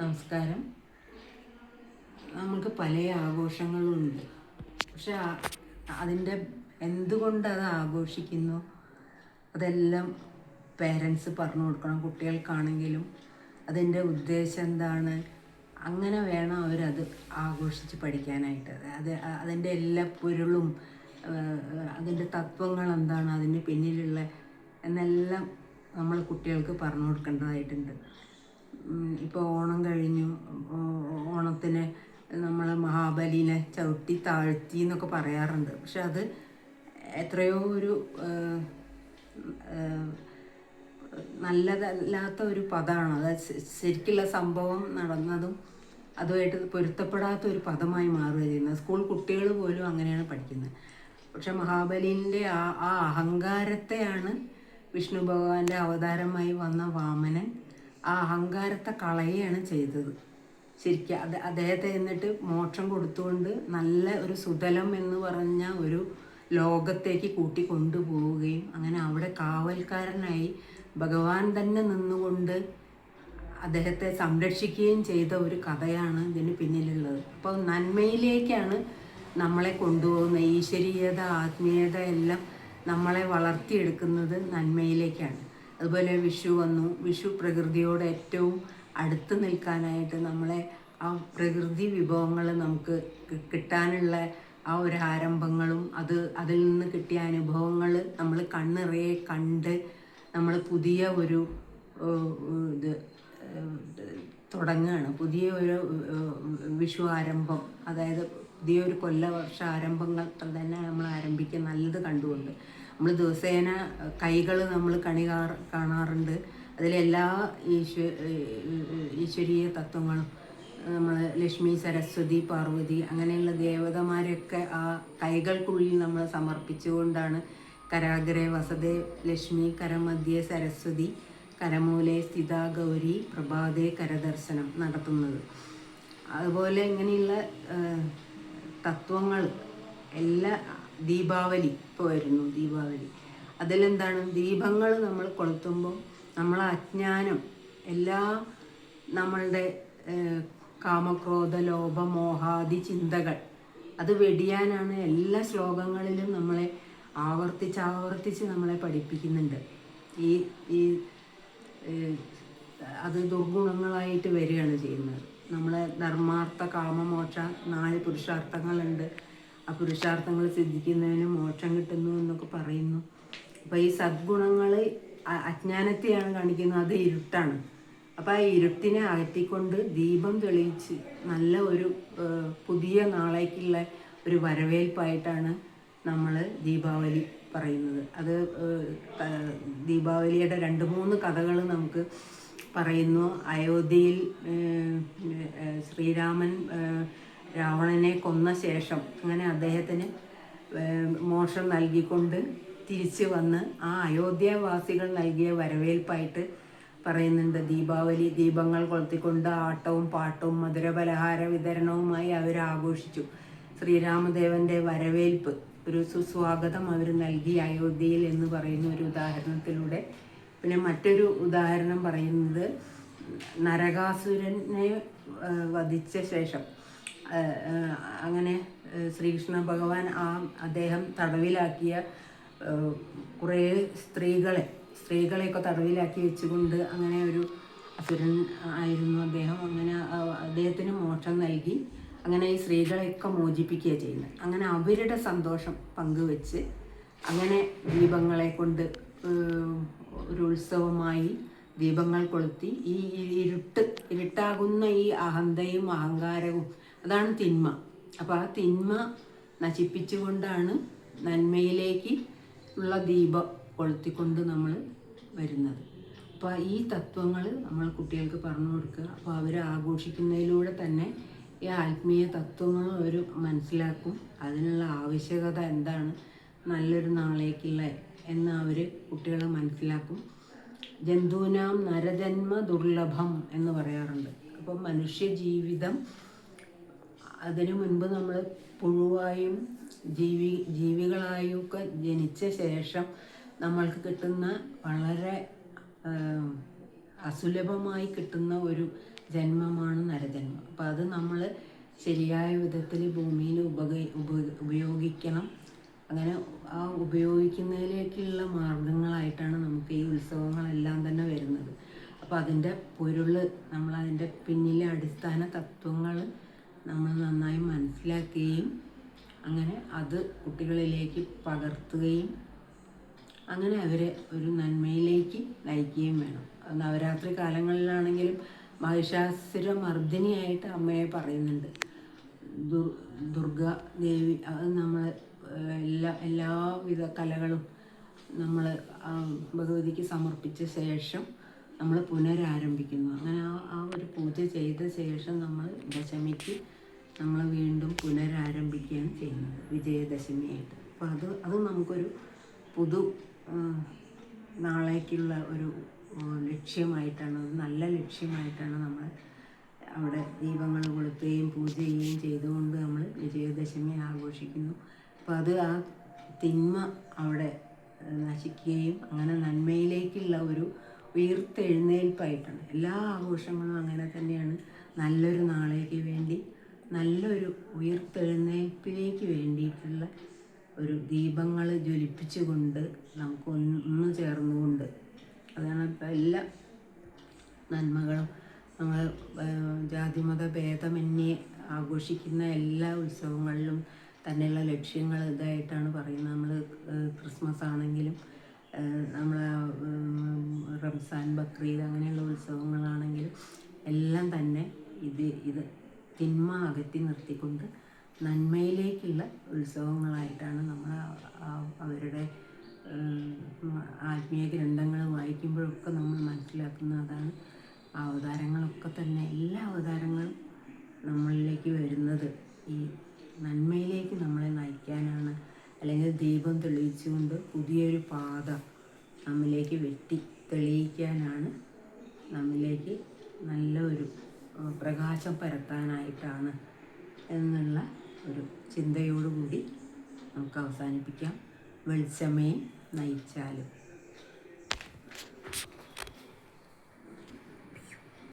നമസ്കാരം. നമുക്ക് പല ആഘോഷങ്ങളുണ്ട്. പക്ഷെ അതിന്റെ എന്തുകൊണ്ട് അത് ആഘോഷിക്കുന്നു? അതെല്ലാം പേരൻസ് പറഞ്ഞു കൊടുക്കണം. കുട്ടികൾക്കാണെങ്കിലും അതിന്റെ ഉദ്ദേശം എന്താണ്? അങ്ങനെ വേണം അവരത് ആഘോഷിച്ച് പഠിക്കാനായിട്ട്. അത് അതിന്റെ എല്ലാ പൊരുളും അതിന്റെ തത്വങ്ങൾ എന്താണ്? അതിന് പിന്നിലുള്ള എന്നെല്ലാം നമ്മൾ കുട്ടികൾക്ക് പറഞ്ഞു കൊടുക്കേണ്ടതായിട്ടുണ്ട്. ഇപ്പോൾ ഓണം കഴിഞ്ഞു. ഓണത്തിന് നമ്മൾ മഹാബലിനെ ചവിട്ടി താഴ്ത്തി എന്നൊക്കെ പറയാറുണ്ട്. പക്ഷെ അത് എത്രയോ ഒരു നല്ലതല്ലാത്ത ഒരു പദമാണ് അത് ശരിക്കുള്ള സംഭവം നടന്നതും അതുമായിട്ട് പൊരുത്തപ്പെടാത്ത ഒരു പദമായി മാറുക ചെയ്യുന്നത്. സ്കൂൾ കുട്ടികൾ പോലും അങ്ങനെയാണ് പഠിക്കുന്നത്. പക്ഷെ മഹാബലിന്റെ ആ ആ അഹങ്കാരത്തെയാണ് വിഷ്ണു ഭഗവാന്റെ അവതാരമായി വന്ന വാമനൻ ആ അഹങ്കാരത്തെ കളയുകയാണ് ചെയ്തത്. ശരിക്കും അത് അദ്ദേഹത്തെ എന്നിട്ട് മോക്ഷം കൊടുത്തുകൊണ്ട് നല്ല ഒരു സുതലം എന്ന് പറഞ്ഞ ഒരു ലോകത്തേക്ക് കൂട്ടി കൊണ്ടുപോവുകയും അങ്ങനെ അവിടെ കാവൽക്കാരനായി ഭഗവാൻ തന്നെ നിന്നുകൊണ്ട് അദ്ദേഹത്തെ സംരക്ഷിക്കുകയും ചെയ്ത ഒരു കഥയാണ് ഇതിന് പിന്നിലുള്ളത്. അപ്പോൾ നന്മയിലേക്കാണ് നമ്മളെ കൊണ്ടുപോകുന്ന ഈശ്വരീയത ആത്മീയത എല്ലാം നമ്മളെ വളർത്തിയെടുക്കുന്നത് നന്മയിലേക്കാണ്. അതുപോലെ വിഷു വന്നു. വിഷു പ്രകൃതിയോട് ഏറ്റവും അടുത്ത് നിൽക്കാനായിട്ട് നമ്മളെ ആ പ്രകൃതി വിഭവങ്ങൾ നമുക്ക് കിട്ടാനുള്ള ആ ഒരു ആരംഭങ്ങളും അത് അതിൽ നിന്ന് കിട്ടിയ അനുഭവങ്ങൾ നമ്മൾ കണ്ണിറയെ കണ്ട് നമ്മൾ പുതിയ ഒരു ഇത് തുടങ്ങുകയാണ്. പുതിയ ഒരു വിഷു ആരംഭം. അതായത് പുതിയൊരു കൊല്ലവർഷ ആരംഭങ്ങൾ തന്നെ നമ്മൾ ആരംഭിക്കുക നല്ലത് കണ്ടുകൊണ്ട്. നമ്മൾ ദിവസേന കൈകൾ നമ്മൾ കണി കാണാറുണ്ട്. അതിലെല്ലാ ഈശ്വ ഈശ്വരീയ തത്വങ്ങളും നമ്മൾ ലക്ഷ്മി സരസ്വതി പാർവതി അങ്ങനെയുള്ള ദേവതമാരെയൊക്കെ ആ കൈകൾക്കുള്ളിൽ നമ്മൾ സമർപ്പിച്ചുകൊണ്ടാണ് കരാഗ്രേ വസതേ ലക്ഷ്മി കരമധ്യേ സരസ്വതി കരമൂലെ സ്ഥിത ഗൗരി പ്രഭാതേ കരദർശനം നടത്തുന്നത്. അതുപോലെ ഇങ്ങനെയുള്ള തത്വങ്ങൾ എല്ലാ ദീപാവലി ഇപ്പോൾ വരുന്നു ദീപാവലി. അതിലെന്താണ്? ദീപങ്ങൾ നമ്മൾ കൊളുത്തുമ്പോൾ നമ്മളെ അജ്ഞാനം എല്ലാ നമ്മളുടെ കാമക്രോധ ലോഭ മോഹാദി ചിന്തകൾ അത് വെടിയാനാണ് എല്ലാ ശ്ലോകങ്ങളിലും നമ്മളെ ആവർത്തിച്ച് ആവർത്തിച്ച് നമ്മളെ പഠിപ്പിക്കുന്നുണ്ട്. ഈ ഈ അത് ദുർഗുണങ്ങളായിട്ട് വരികയാണ് ചെയ്യുന്നത്. നമ്മളെ ധർമാർത്ഥ കാമമോക്ഷ നാല് പുരുഷാർത്ഥങ്ങളുണ്ട്. ആ പുരുഷാർത്ഥങ്ങൾ സിദ്ധിക്കുന്നതിന് മോക്ഷം കിട്ടുന്നു എന്നൊക്കെ പറയുന്നു. അപ്പോൾ ഈ സദ്ഗുണങ്ങൾ അജ്ഞാനത്തെയാണ് കാണിക്കുന്നത്. അത് ഇരുട്ടാണ്. അപ്പോൾ ആ ഇരുട്ടിനെ അകറ്റിക്കൊണ്ട് ദീപം തെളിയിച്ച് നല്ല ഒരു പുതിയ നാളേക്കുള്ള ഒരു വരവേൽപ്പായിട്ടാണ് നമ്മൾ ദീപാവലി പറയുന്നത്. അത് ദീപാവലിയുടെ രണ്ട് മൂന്ന് കഥകൾ നമുക്ക് പറയുന്നു. അയോധ്യയിൽ ശ്രീരാമൻ രാവണനെ കൊന്ന ശേഷം അങ്ങനെ അദ്ദേഹത്തിന് മോഷം നൽകിക്കൊണ്ട് തിരിച്ചു വന്ന് ആ അയോധ്യാവാസികൾ നൽകിയ വരവേൽപ്പായിട്ട് പറയുന്നുണ്ട്. ദീപാവലി ദീപങ്ങൾ കൊളുത്തിക്കൊണ്ട് ആട്ടവും പാട്ടവും മധുരപലഹാര വിതരണവുമായി അവർ ആഘോഷിച്ചു. ശ്രീരാമദേവന്റെ വരവേൽപ്പ് ഒരു സുസ്വാഗതം അവർ നൽകി അയോധ്യയിൽ എന്ന് പറയുന്ന ഒരു ഉദാഹരണത്തിലൂടെ. പിന്നെ മറ്റൊരു ഉദാഹരണം പറയുന്നത് നരകാസുരനെ വധിച്ച ശേഷം. അങ്ങനെ ശ്രീകൃഷ്ണ ഭഗവാൻ ആ അദ്ദേഹം തടവിലാക്കിയ കുറേ സ്ത്രീകളെ സ്ത്രീകളെയൊക്കെ തടവിലാക്കി വെച്ചുകൊണ്ട് അങ്ങനെ ഒരു അസുരൻ ആയിരുന്നു അദ്ദേഹം. അങ്ങനെ അദ്ദേഹത്തിന് മോക്ഷം നൽകി. അങ്ങനെ ഈ സ്ത്രീകളെയൊക്കെ മോചിപ്പിക്കുക ചെയ്യുന്നത്. അങ്ങനെ അവരുടെ സന്തോഷം പങ്കുവെച്ച് അങ്ങനെ ദീപങ്ങളെ കൊണ്ട് ഒരു ഉത്സവമായി ദീപങ്ങൾ കൊളുത്തി. ഈ ഇരുട്ട് ഇരുട്ടാകുന്ന ഈ അഹന്തയും അഹങ്കാരവും അതാണ് തിന്മ. അപ്പോൾ ആ തിന്മ നശിപ്പിച്ചുകൊണ്ടാണ് നന്മയിലേക്ക് ഉള്ള ദീപം കൊളുത്തിക്കൊണ്ട് നമ്മൾ വരുന്നത്. അപ്പോൾ ഈ തത്വങ്ങൾ നമ്മൾ കുട്ടികൾക്ക് പറഞ്ഞു കൊടുക്കുക. അപ്പോൾ അവർ ആഘോഷിക്കുന്നതിലൂടെ തന്നെ ഈ ആത്മീയ തത്വങ്ങൾ അവർ മനസ്സിലാക്കും. അതിനുള്ള ആവശ്യകത എന്താണ്? നല്ലൊരു നാളേക്കുള്ള എന്ന് അവർ കുട്ടികൾ മനസ്സിലാക്കും. ജന്തുനാം നരജന്മ ദുർലഭം എന്ന് പറയാറുണ്ട്. അപ്പം മനുഷ്യ ജീവിതം അതിനു മുൻപ് നമ്മൾ പുഴുവായും ജീവി ജീവികളായും ഒക്കെ ജനിച്ച ശേഷം നമ്മൾക്ക് കിട്ടുന്ന വളരെ അസുലഭമായി കിട്ടുന്ന ഒരു ജന്മമാണ് നരജന്മം. അപ്പം അത് നമ്മൾ ശരിയായ വിധത്തിൽ ഭൂമിയിൽ ഉപക ഉപയോഗിക്കണം. അങ്ങനെ ആ ഉപയോഗിക്കുന്നതിലേക്കുള്ള മാർഗങ്ങളായിട്ടാണ് നമുക്ക് ഈ ഉത്സവങ്ങളെല്ലാം തന്നെ വരുന്നത്. അപ്പോൾ അതിന്റെ പൊരുൾ നമ്മളതിന്റെ പിന്നിലെ അടിസ്ഥാന തത്വങ്ങൾ നമ്മൾ നന്നായി മനസ്സിലാക്കുകയും അങ്ങനെ അത് കുട്ടികളിലേക്ക് പകർത്തുകയും അങ്ങനെ അവരെ ഒരു നന്മയിലേക്ക് നയിക്കുകയും വേണം. നവരാത്രി കാലങ്ങളിലാണെങ്കിലും മഹിഷാസുര മർദ്ദിനിയായിട്ട് അമ്മയെ പറയുന്നുണ്ട്. ദുർ ദുർഗ ദേവി അത് നമ്മൾ എല്ലാ എല്ലാവിധ കലകളും നമ്മൾ ഭഗവതിക്ക് സമർപ്പിച്ച ശേഷം നമ്മൾ പുനരാരംഭിക്കുന്നു. അങ്ങനെ ആ ആ ഒരു പൂജ ചെയ്ത ശേഷം നമ്മൾ ദശമിക്ക് നമ്മൾ വീണ്ടും പുനരാരംഭിക്കുകയാണ് ചെയ്യുന്നത് വിജയദശമിയായിട്ട്. അപ്പോൾ അത് അത് നമുക്കൊരു പുതു നാളേക്കുള്ള ഒരു ലക്ഷ്യമായിട്ടാണ് നല്ല ലക്ഷ്യമായിട്ടാണ് നമ്മൾ അവിടെ ദീപങ്ങൾ കൊളുത്തുകയും പൂജ ചെയ്യുകയും ചെയ്തുകൊണ്ട് നമ്മൾ വിജയദശമി ആഘോഷിക്കുന്നു. അപ്പോൾ അത് ആ തിന്മ അവിടെ നശിക്കുകയും അങ്ങനെ നന്മയിലേക്കുള്ള ഒരു ഉയർത്തെഴുന്നേൽപ്പായിട്ടാണ്. എല്ലാ ആഘോഷങ്ങളും അങ്ങനെ തന്നെയാണ്. നല്ലൊരു നാളേക്ക് വേണ്ടി നല്ലൊരു ഉയർത്തെഴുന്നേൽപ്പിലേക്ക് വേണ്ടിയിട്ടുള്ള ഒരു ദീപങ്ങൾ ജ്വലിപ്പിച്ചുകൊണ്ട് നമുക്ക് ഒന്ന് ചേർന്നുകൊണ്ട് അതാണ് ഇപ്പം എല്ലാ നന്മകളും. നമ്മൾ ജാതിമത ഭേദമന്യേ ആഘോഷിക്കുന്ന എല്ലാ ഉത്സവങ്ങളിലും തന്നെയുള്ള ലക്ഷ്യങ്ങൾ ഇതായിട്ടാണ് പറയുന്നത്. നമ്മൾ ക്രിസ്മസ് ആണെങ്കിലും നമ്മൾ റംസാൻ ബക്രീദ് അങ്ങനെയുള്ള ഉത്സവങ്ങളാണെങ്കിലും എല്ലാം തന്നെ ഇത് ഇത് തിന്മ അകറ്റി നിർത്തിക്കൊണ്ട് നന്മയിലേക്കുള്ള ഉത്സവങ്ങളായിട്ടാണ് നമ്മൾ അവരുടെ ആത്മീയ ഗ്രന്ഥങ്ങൾ വായിക്കുമ്പോഴൊക്കെ നമ്മൾ മനസ്സിലാക്കുന്ന അതാണ് അവതാരങ്ങളൊക്കെ തന്നെ എല്ലാ അവതാരങ്ങളും നമ്മളിലേക്ക് വരുന്നത്. ഈ നന്മയിലേക്ക് നമ്മളെ നയിക്കാനാണ്. അല്ലെങ്കിൽ ദീപം തെളിയിച്ചുകൊണ്ട് പുതിയൊരു പാത നമ്മിലേക്ക് വെട്ടി തെളിയിക്കാനാണ് നമ്മിലേക്ക് നല്ല ഒരു പ്രകാശം പരത്താനായിട്ടാണ് എന്നുള്ള ഒരു ചിന്തയോടുകൂടി നമുക്ക് അവസാനിപ്പിക്കാം. വെളിച്ചമേ നയിച്ചാലും.